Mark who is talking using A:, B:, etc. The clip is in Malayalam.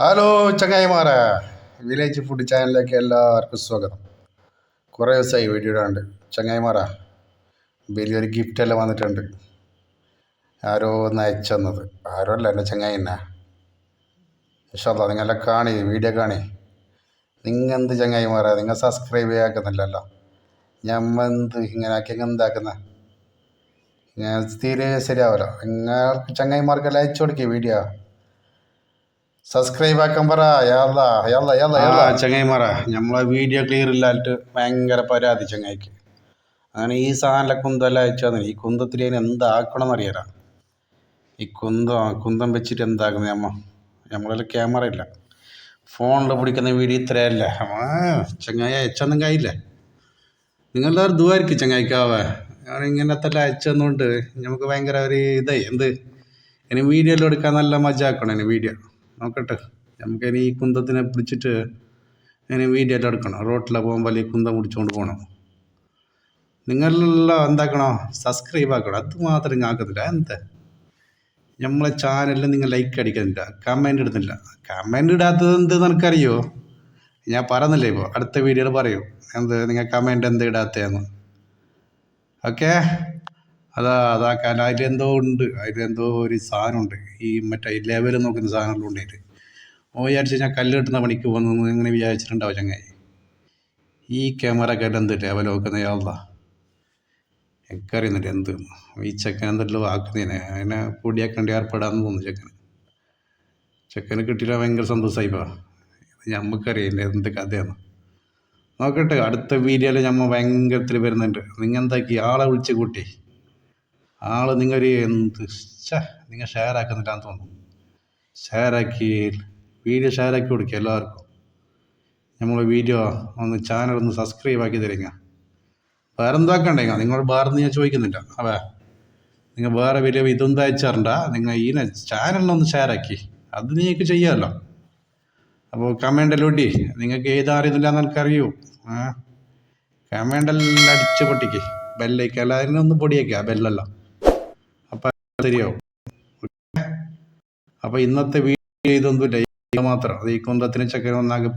A: ഹലോ ചങ്ങായിമാരെ വില്ലേജ് ഫുഡ് ചാനലിലേക്ക് എല്ലാവർക്കും സ്വാഗതം. കുറേ ദിവസമായി വീഡിയോ ഇടാണ്ട്. ചങ്ങായിമാരാ വലിയൊരു ഗിഫ്റ്റെല്ലാം വന്നിട്ടുണ്ട്. ആരോ ഒന്ന് അയച്ചെന്നത് ആരോ അല്ല എന്റെ ചങ്ങായി തന്നെ നിങ്ങളെല്ലാം കാണി വീഡിയോ കാണി. നിങ്ങൾ എന്ത് ചങ്ങായിമാരാ നിങ്ങൾ സബ്സ്ക്രൈബ് ചെയ്യാക്കുന്നില്ലല്ലോ ഞമ്മ എന്ത് ഇങ്ങനെ ആക്കി എന്താക്കുന്ന ഞാൻ തീരെ ശരിയാവില്ല നിങ്ങൾക്ക് ചങ്ങായിമാർക്കെല്ലാം അയച്ചു കൊടുക്കുക വീഡിയോ. സബ്സ്ക്രൈബ് ആക്കാൻ പറ. ചങ്ങായിമാറ നമ്മളെ വീഡിയോ ക്ലിയർ ഇല്ലായിട്ട് ഭയങ്കര പരാതി ചങ്ങായിക്ക്. അങ്ങനെ ഈ സാധനം കുന്തല്ല അയച്ചാൽ ഈ കുന്തത്തിൽ അതിന് എന്താക്കണം അറിയാല ഈ കുന്തം കുന്തം വെച്ചിട്ട് എന്താക്കുന്നത് അമ്മ ഞമ്മളെ ക്യാമറ ഇല്ല. ഫോണിൽ പിടിക്കുന്ന വീഡിയോ ഇത്രയല്ല. ചങ്ങായി അയച്ചൊന്നും കഴിയില്ല നിങ്ങളെല്ലാവരും ദുവായിരിക്കും ചങ്ങായിക്കാവേ ഇങ്ങനത്തെ എല്ലാം അയച്ചു തന്നുകൊണ്ട് നമുക്ക് ഭയങ്കര ഒരു ഇതായി. എന്ത്? ഇനി വീഡിയോ എല്ലാം എടുക്കാൻ നല്ല മജ ആക്കണം ഇനി വീഡിയോ നോക്കട്ടെ. നമുക്ക് ഇനി ഈ കുന്തത്തിനെ പിടിച്ചിട്ട് ഇനി വീഡിയോ എടുക്കണം. റോട്ടിലെ പോകുമ്പോൾ ഈ കുന്തം പിടിച്ചുകൊണ്ട് പോകണം നിങ്ങളെല്ലാം എന്താക്കണോ? സബ്സ്ക്രൈബ് ആക്കണം. അത് മാത്രം നിങ്ങൾ ആക്കുന്നില്ല എന്താ? നമ്മളെ ചാനലിൽ നിങ്ങൾ ലൈക്ക് അടിക്കുന്നില്ല കമന്റ് ഇടുന്നില്ല. കമന്റ് ഇടാത്തത് എന്ത് നിനക്കറിയോ? ഞാൻ പറയുന്നില്ലേ ഇപ്പോൾ അടുത്ത വീഡിയോയിൽ പറയൂ. എന്ത്? നിങ്ങൾ കമന്റ് എന്ത് ഇടാത്തതെന്ന്. ഓക്കെ അതാ അതാക്കാൻ അതിലെന്തോ ഉണ്ട്. അതിലെന്തോ ഒരു സാധനമുണ്ട്. ഈ മറ്റേ ലെവൽ നോക്കുന്ന സാധനമെല്ലാം ഉണ്ടായിട്ട് ഓ വിചാരിച്ച് ഞാൻ കല്ല് കിട്ടുന്ന പണിക്ക് പോകുന്നു ഇങ്ങനെ വിചാരിച്ചിട്ടുണ്ടാവും ചങ്ങായി. ഈ ക്യാമറ കല്ല് എന്ത് ലെവൽ നോക്കുന്ന ആളാ എനിക്കറിയുന്നില്ല എന്ത്. ഈ ചെക്കൻ എന്തെല്ലോ ആക്കുന്നതിനെ അതിനെ പൊടിയാക്കേണ്ടി ഏർപ്പെടാന്ന് തോന്നുന്നു ചെക്കന്. ചെക്കന് കിട്ടിയില്ല ഭയങ്കര സന്തോഷമായിപ്പോ ഞമ്മക്കറിയില്ല എന്ത് കഥയാണ് നോക്കട്ടെ അടുത്ത വീഡിയോയിൽ ഞമ്മ ഭയങ്കരത്തിൽ വരുന്നുണ്ട്. നിങ്ങൾ എന്താക്കി ആളെ വിളിച്ച് കൂട്ടി. ആൾ നിങ്ങൾ എന്ത്? ഛേ നിങ്ങൾ ഷെയർ ആക്കി വീഡിയോ ഷെയർ ആക്കി കൊടുക്കുക എല്ലാവർക്കും. നമ്മളെ വീഡിയോ ഒന്ന് ചാനൽ ഒന്ന് സബ്സ്ക്രൈബ് ആക്കി തരുക. വേറെ എന്താക്കണ്ടേ നിങ്ങൾ വേറെ ഞാൻ ചോദിക്കുന്നില്ല. അവേ നിങ്ങൾ വേറെ വീഡിയോ ഇതൊന്നും അയച്ചാറണ്ട നിങ്ങൾ ഈ ചാനലിനൊന്ന് ആക്കി. അത് നിങ്ങൾക്ക് ചെയ്യാമല്ലോ അപ്പോൾ കമന്റെല്ലാം ഇട്ടി നിങ്ങൾക്ക് ഏത് അറിയുന്നില്ല എനിക്കറിയൂ. ആ. കമന്റെല്ലാം അടിച്ച് പൊട്ടിക്ക്. ബെല്ലേക്ക് എല്ലാവരും ഒന്ന് പൊടിയേക്കുക ബെല്ലെല്ലാം ശരിയാവും. അപ്പോൾ ഇന്നത്തെ വീഡിയോ ഇതൊന്നുമില്ല ഇത് മാത്രം. അത് ഈ കുന്തത്തിന് ചക്കര ഒന്നാകെ പിടിച്ച്